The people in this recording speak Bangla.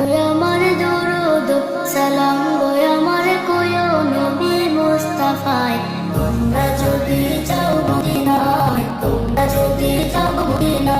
গয় আমার দরদ, সালাম গয় আমার কয় নবী মোস্তাফায়। তোমরা যদি চাও মদিনায়, তোমরা যদি চাও মদিনায়